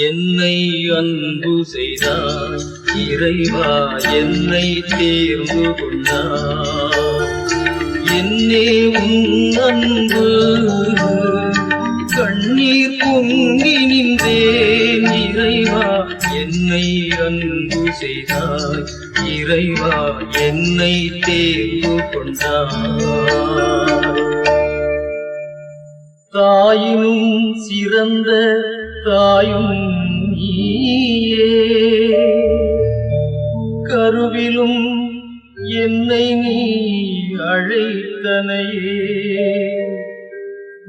என்னை அன்பு செய்தார் இறைவா என்னை தேர்ந்து கொண்டார் என்னே உன் அன்பு கண்ணீர் பொங்கி நின்றேன். இறைவா என்னை அன்பு செய்தார் இறைவா என்னை தேர்ந்து கொண்டார் தாயினும் சிறந்த தாயும் நீயே. கருவிலும் என்னை நீ அழைத்தனையே.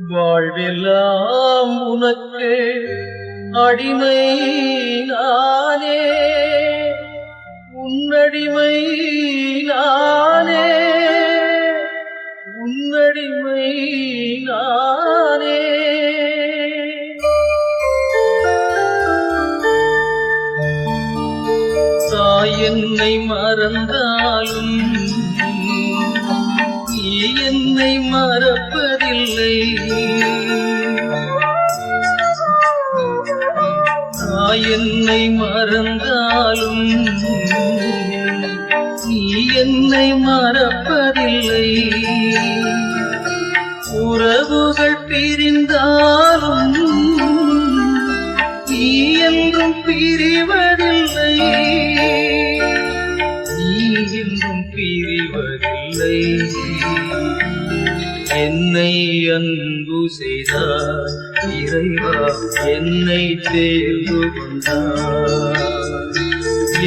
வாழ்வெல்லாம் உனக்கு அடிமை நானே. உன்னடிமை நானே. உன்னடிமை என்னை மறந்தாலும் நீ என்னை மறப்பதில்லை. என்னை மறந்தாலும் நீ என்னை மறப்பதில்லை. உறவுகள் பிரிந்தால் பிரிவதில்லை என்னை அன்பு செய்தார் இறைவா என்னை தேர்ந்து கொண்டார்.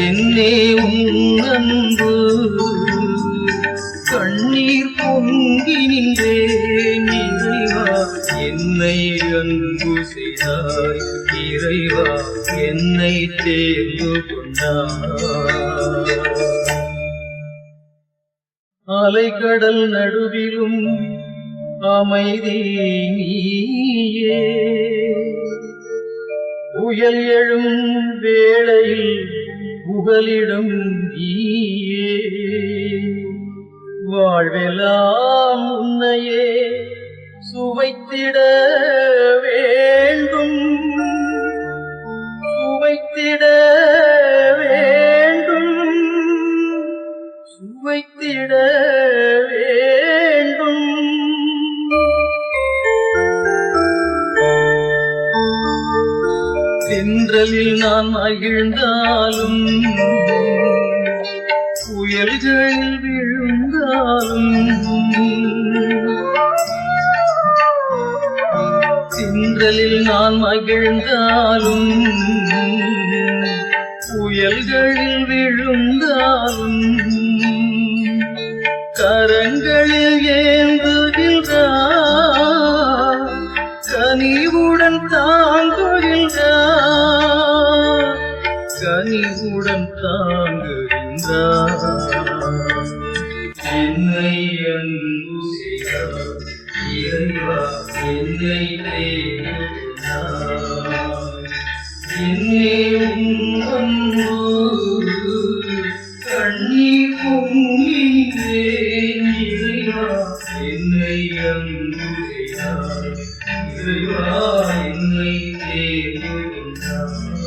என்னே உன் அன்பு கண்ணீர் பொங்கி நின்றேன் இறைவா என்னை அன்பு செய்தாய் இறைவா என்னை தேர்ந்து கொண்டார். அலைக்கடல் நடுவிலும் அமைதி நீயே. புயல் எழும் வேளையில் புகலிடும் நீயே. வாழ்வெல்லாம் தென்றலில் நான் மகிழ்ந்தாலும் புயல்கள் விழுந்தாலும் தென்றலில் நான் மகிழ்ந்தாலும் புயல்கள் விழுந்தாலும் கரங்களில் ஏ கனிவுடன் தாங்குகின்றார். கனிவுடன் தாங்குகின்றார். என்னை அன்பு செய்தார். இறைவா என்னை என்னே என்னை நம்புகிறார் இறைவா என்னை தேடுகிறார்